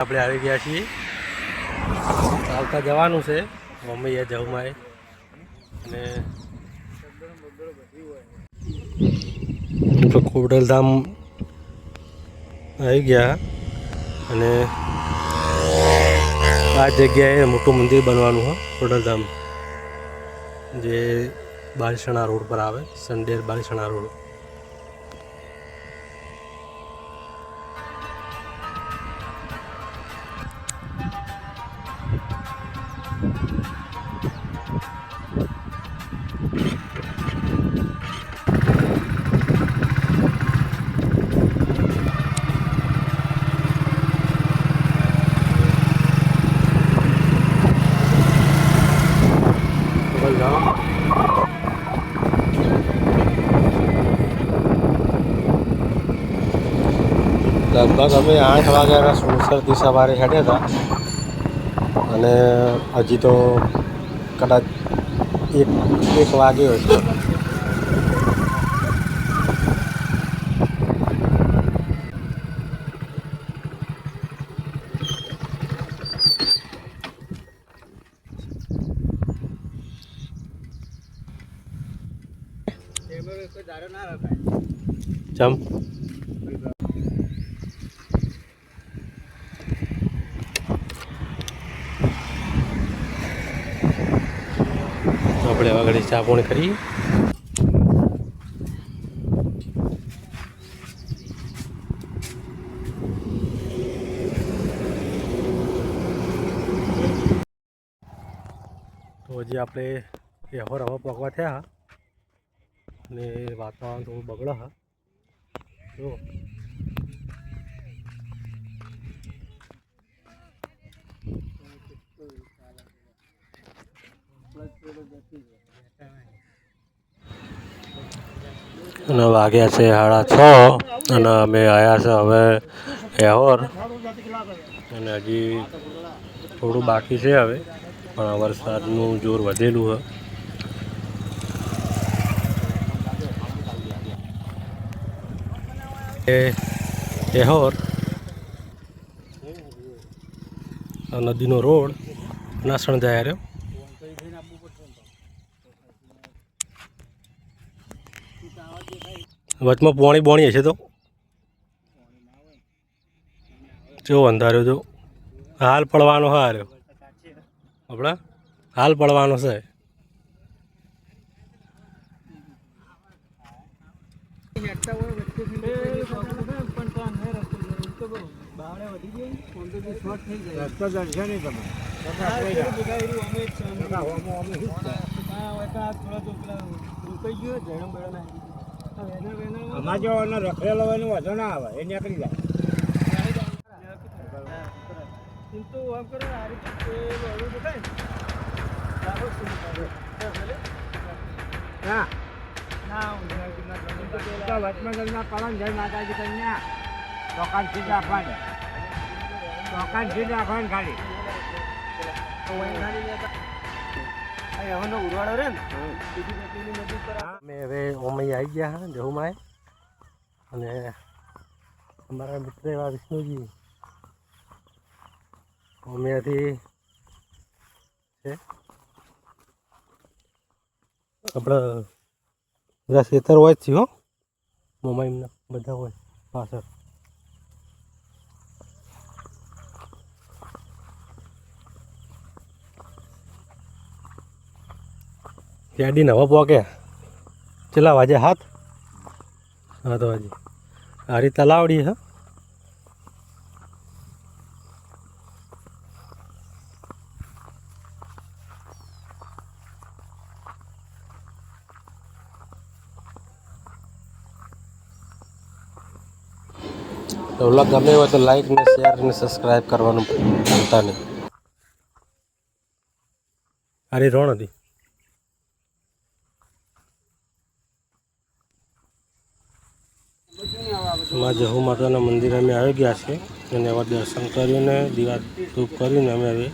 આપણે આવી ગયા છીએ. આવતા જવાનું છે. મમ્મી એ જવું મારે. અને તો ખોડલધામ આવી ગયા. અને આ જગ્યાએ મોટું મંદિર બનવાનું હોય કોડલધામ જે બાલિસણા રોડ પર આવે, સંડેર બાલિસણા રોડ. ખોડલધામ લગભગ અમે આઠ વાગ્યાના સુરસરથી સવારે હેડ્યા હતા. અને હજી તો કદાચ એક એક વાગ્યો હશે. ચમ. આપણે આગળ ચા પણ કરીએ. તો હજી આપણે એહોર હવા પકવા થયા. અને વાતાવરણ થોડું બગડે હા. જો. અને વાગ્યા છે સાડા છ અને અમે આવ્યા છે હવે એહોર. અને હજી થોડું બાકી છે હવે, પણ વરસાદનું જોર વધેલું છે એહોર નદીનો રોડ, નાસણ જાય રહ્યો વચમાં પોણી બોણી હશે તો? જો અંધાર્યો જો. હાલ પડવાનો હા રહ્યો આપણા? હાલ પડવાનો છે. રસ્તો જશે નહીં તમે. આમાં જો એનો રખડેલો હોય એનો વધો ના આવે એ નીકળી જાય. ના તો વચમાં જઈને કળમ જય માતાજી કન્યા. દુકાન સીધ રાખવાની સીધ રાખવાની ખાલી અમે હવે ઓમય આવી ગયા હા જહુમાએ. અને અમારા મિત્ર એવા વિષ્ણુજી. ઓમિયાથી છે. આપણે બધા ખેતર હોય જ છે હો. મોમાં એમના બધા હોય પાછળ. ગાડી નવા પોકે. ચલા વાજે હાથ? હા, તો હજી હારી તલાવડી હા. તો વ્લોગ ગમે હોય તો લાઈક ને શેર ને સબસ્ક્રાઈબ કરવાનું ભૂલતા નહીં. હારી રોણ હતી. માં જહુ માતાના મંદિરે અમે આવી ગયા છે અને એવા દર્શન કરીને દીવા ધૂપ કરીને અમે હવે.